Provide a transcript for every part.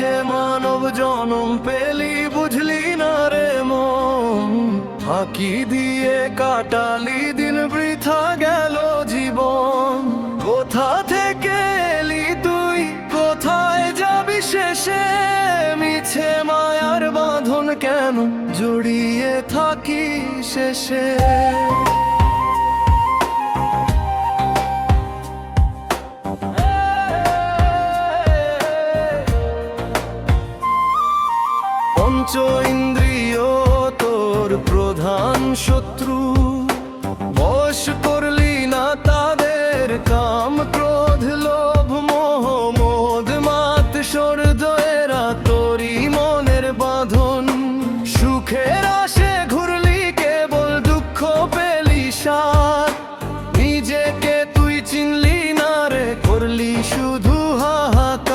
যে মানব জনম পেলি, বুঝলি না রে মন? ফাঁকি দিয়ে কাটালি, দিন বৃথা গেল জীবন। কোথা থেকে এলি তুই? কোথায় যাবি শেষে? মিছে মায়ার বাঁধন কেন জড়িয়ে থাকি শেষে? শত্রু, বশ করলি না তাদের কাম, ক্রোধ, লোভ, মোহ, মোদ, মাত সর্দয়েরা তোরই মনের বাঁধন। সুখের আসে ঘুরলি কেবল, দুঃখ পেলি সার। নিজেকে তুই চিনলি না রে, করলি শুধু হাহাকার।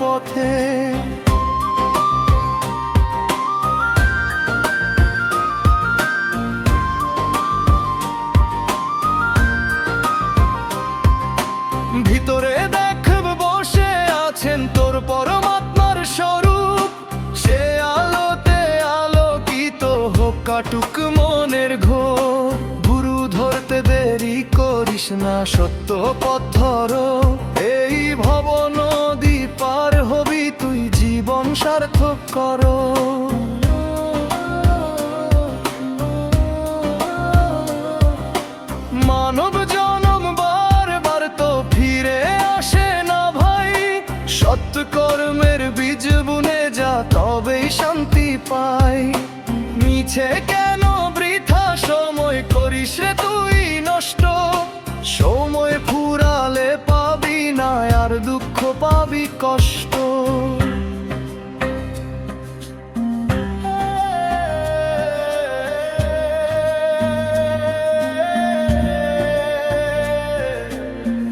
পথে। ভিতরে দেখব বসে আছেন তোর পরমাত্মার স্বরূপ। সে আলোতে আলোকিত হোক, কাটুক মনের ঘোর। গুরু ধরতে দেরি করিস না, সত্য পথর এই সার্থক করো। মানব জনম বারবার তো ফিরে আসে না ভাই। সত্যকর্মের কর্মের বীজ বুনে যা, তবেই শান্তি পাই। মিছে কেন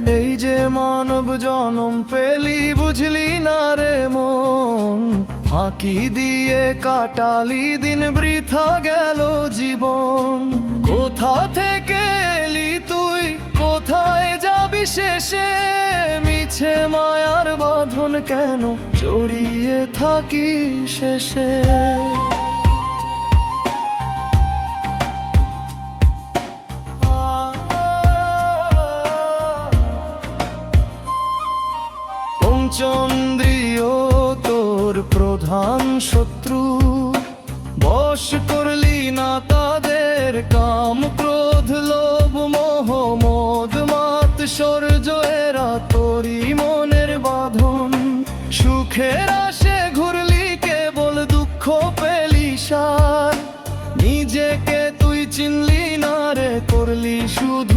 এই যে মানব জনম পেলি, বুঝলি না রে মন। ফাঁকি দিয়ে কাটালি, দিন বৃথা গেল জীবন। কোথা থেকে এলি তুই, কোথায় যাবি শেষে? মিছে মায়ার বাঁধন কেন জড়িয়ে থাকি শেষে? পঞ্চন্দ্রিয় তোর প্রধান শত্রু। বশ করলি না তাদের কাম ক্রোধ, লোভ, মোহ, মোদ, মাত সৌর্য এরা তোরই মনের বাঁধন। সুখের আসে ঘুরলি, কেবল দুঃখ পেলি সার। নিজেকে তুই চিনলি না রে, করলি শুধু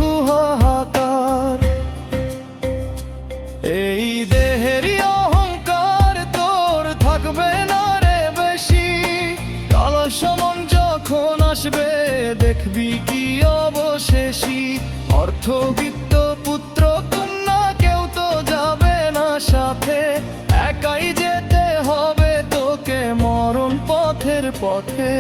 অর্থবিত্ত পুত্র কন্যা কেউ তো যাবে না সাথে। একাই যেতে হবে তোকে মরণ পথের পথে।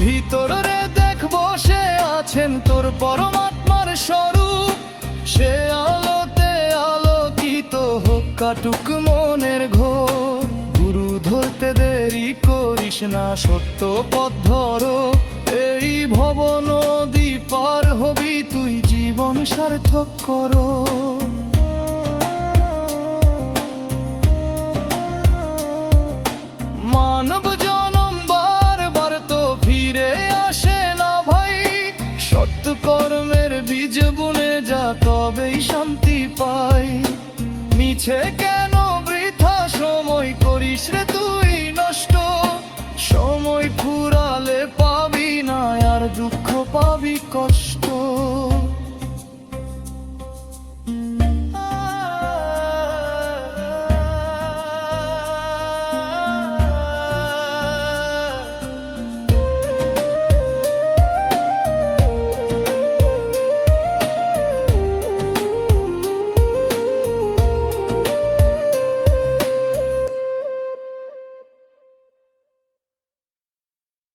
ভিতরে দেখ বসে আছেন তোর পরমাত্মার স্বরূপ। সে আলোতে আলোকিত কাটুক মনের ঘোর। গুরু ধরতে দেরি করিস না, সত্য পথ ধরো। এই ভবন পার হবি, তুই জীবন সার্থক করো। মানব জনম বারবার তো ফিরে আসে না ভাই। সত্য কর্মের বীজ বুনে যা, তবেই শান্তি পাই। মিছে কেন বৃথা? সময় করিস রে তুই নষ্ট। সময় ফুরালে পাবি না, আর দুঃখ পাবি কষ্ট।